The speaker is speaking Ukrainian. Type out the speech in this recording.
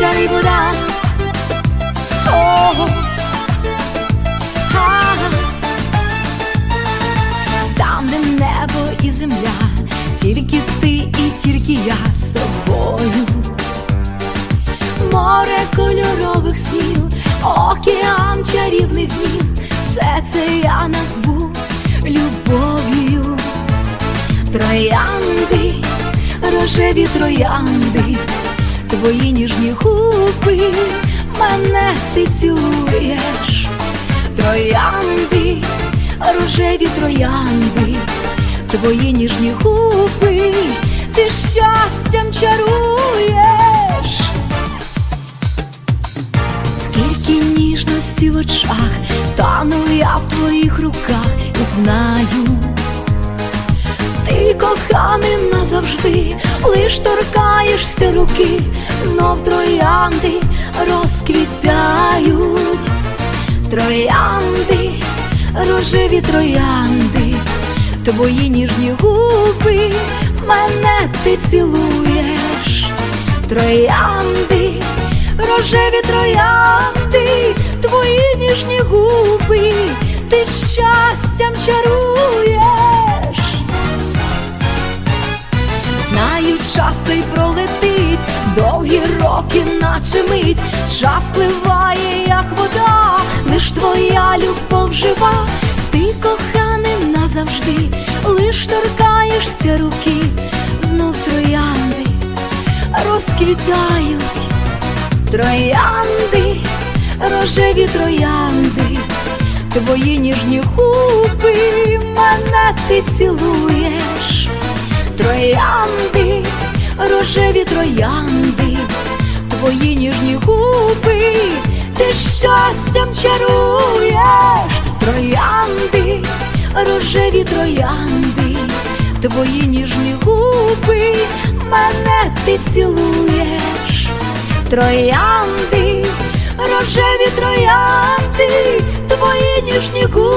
чарі вода. Там, де небо і земля, тільки ти і тільки я з тобою. Море кольорових снів, океан чарівних днів, все це я назву любов'ю. Троянди, рожеві троянди твої ніжні губи, мене ти цілуєш. Троянди, рожеві троянди, твої ніжні губи, ти щастям чаруєш. Скільки ніжності в очах, тану я в твоїх руках і знаю. Ти коханий назавжди, лиш торкаєшся руки, знов троянди розквітають, троянди, рожеві троянди, твої ніжні губи, мене ти цілуєш, троянди, рожеві троянди, твої ніжні губи, ти щастям час цей пролетить, довгі роки, наче мить, час пливає, як вода, лиш твоя любов жива, ти коханий назавжди, лиш торкаєшся руки, знов троянди розквітають, троянди, рожеві троянди, твої ніжні губи, мене ти цілуєш. Троянди, рожеві троянди, твої ніжні губи, ти щастям чаруєш, троянди, рожеві троянди, твої ніжні губи, мене ти цілуєш, троянди, рожеві троянди, твої ніжні губи,